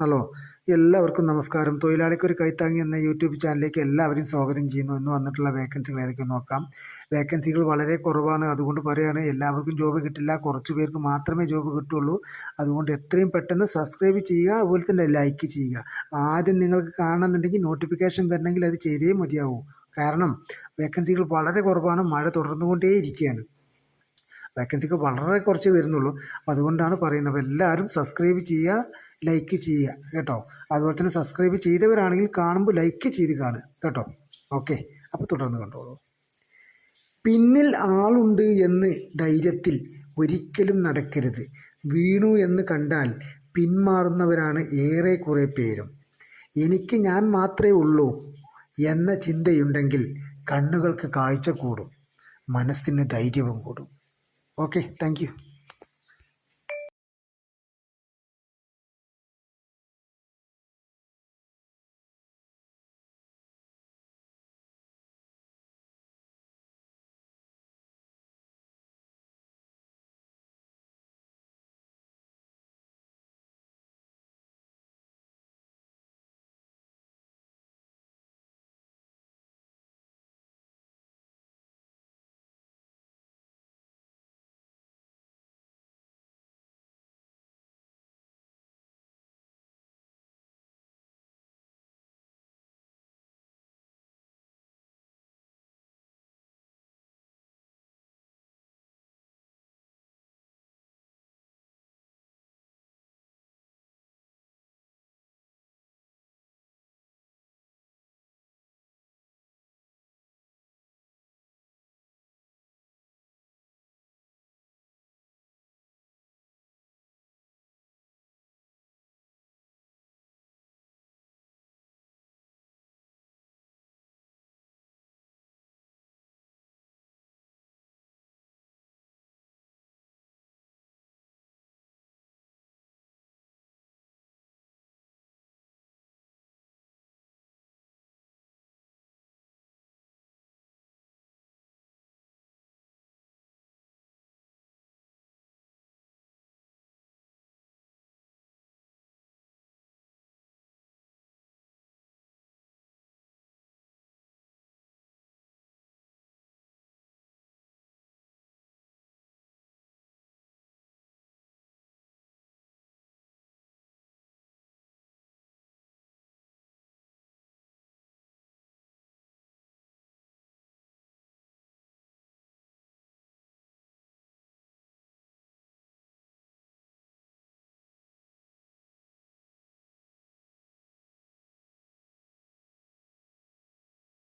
Hello എല്ലാവർക്കും നമസ്കാരം. തൊഴിലാളിക്കൊരു കൈത്താങ്ങി എന്ന യൂട്യൂബ് ചാനലിലേക്ക് എല്ലാവരെയും സ്വാഗതം ചെയ്യുന്നു. എന്ന് വന്നിട്ടുള്ള വേക്കൻസികൾ ഏതൊക്കെ നോക്കാം. വേക്കൻസികൾ വളരെ കുറവാണ്. അതുകൊണ്ട് പറയുകയാണ് എല്ലാവർക്കും ജോബ് കിട്ടില്ല. കുറച്ച് പേർക്ക് മാത്രമേ ജോബ് കിട്ടുള്ളൂ. അതുകൊണ്ട് എത്രയും പെട്ടെന്ന് സബ്സ്ക്രൈബ് ചെയ്യുക അതുപോലെ തന്നെ ലൈക്ക് ചെയ്യുക. ആദ്യം നിങ്ങൾക്ക് കാണണമെന്നുണ്ടെങ്കിൽ നോട്ടിഫിക്കേഷൻ വരണമെങ്കിൽ അത് ചെയ്തേ മതിയാവൂ. കാരണം വേക്കൻസികൾ വളരെ കുറവാണ്. മഴ തുടർന്നുകൊണ്ടേ ഇരിക്കുകയാണ് വേക്കൻസിക്ക് വളരെ കുറച്ച് വരുന്നുള്ളൂ. അതുകൊണ്ടാണ് പറയുന്നത്. അപ്പോൾ എല്ലാവരും സബ്സ്ക്രൈബ് ചെയ്യുക ലൈക്ക് ചെയ്യുക കേട്ടോ. അതുപോലെ തന്നെ സബ്സ്ക്രൈബ് ചെയ്തവരാണെങ്കിൽ കാണുമ്പോൾ ലൈക്ക് ചെയ്ത് കാണുക കേട്ടോ. ഓക്കെ അപ്പോൾ തുടർന്ന് കണ്ടോളൂ. പിന്നിൽ ആളുണ്ട് എന്ന് ധൈര്യത്തിൽ ഒരിക്കലും നടക്കരുത്. വീണു എന്ന് കണ്ടാൽ പിന്മാറുന്നവരാണ് ഏറെ കുറേ പേരും. എനിക്ക് ഞാൻ മാത്രമേ ഉള്ളൂ എന്ന ചിന്തയുണ്ടെങ്കിൽ കണ്ണുകൾക്ക് കാഴ്ച കൂടും. മനസ്സിന് ധൈര്യവും കൂടും. okay thank you.